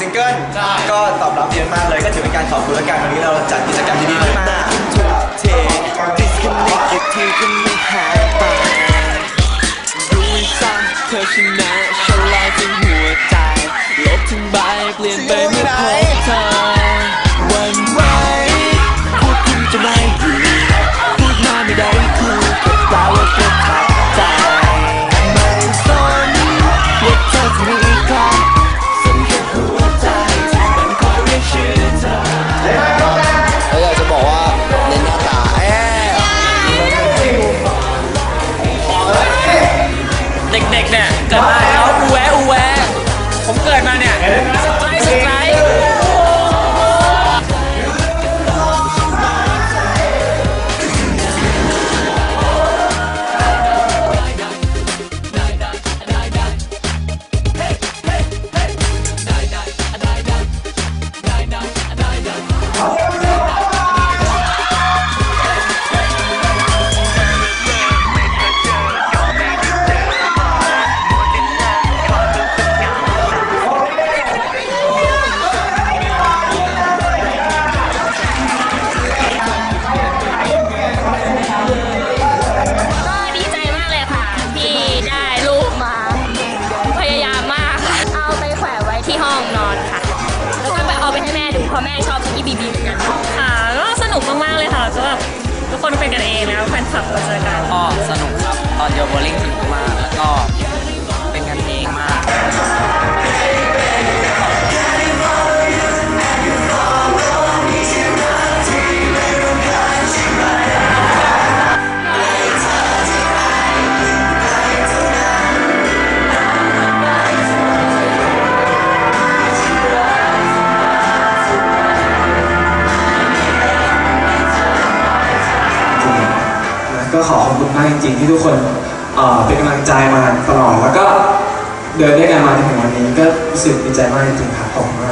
ซิงเกิลก็ตอบรับเยอะมากเลยก็ถือเป็นการขอบคุณและกันวันนี้เราจัดกิจกรรมดีๆขึ้นมาเทดิสคอนเนคอีกทีก็ไม่หายไปรู้ซะเธอชนะฉันลายทั้งหัวใจลบทั้งใบเปลี่ยนไปเมื่อพบเธอ ปิดมาเนี่ย นุกมากๆเลยค่ะก็แบบทุกคนเป็นกันเองแล้วแฟนคลับมาเจอกัน ก็สนุกครับ ตอนโยนโบลิ่งสนุกมาก แล้วก็ ขอขอบคุณมากจริงๆที่ทุกคนเอ่อเป็นกำลังใจมาตลอดแล้วก็เดินด้วยกันมาจนถึงวันนี้ก็รู้สึกดีใจมากจริงๆครับขอบคุณ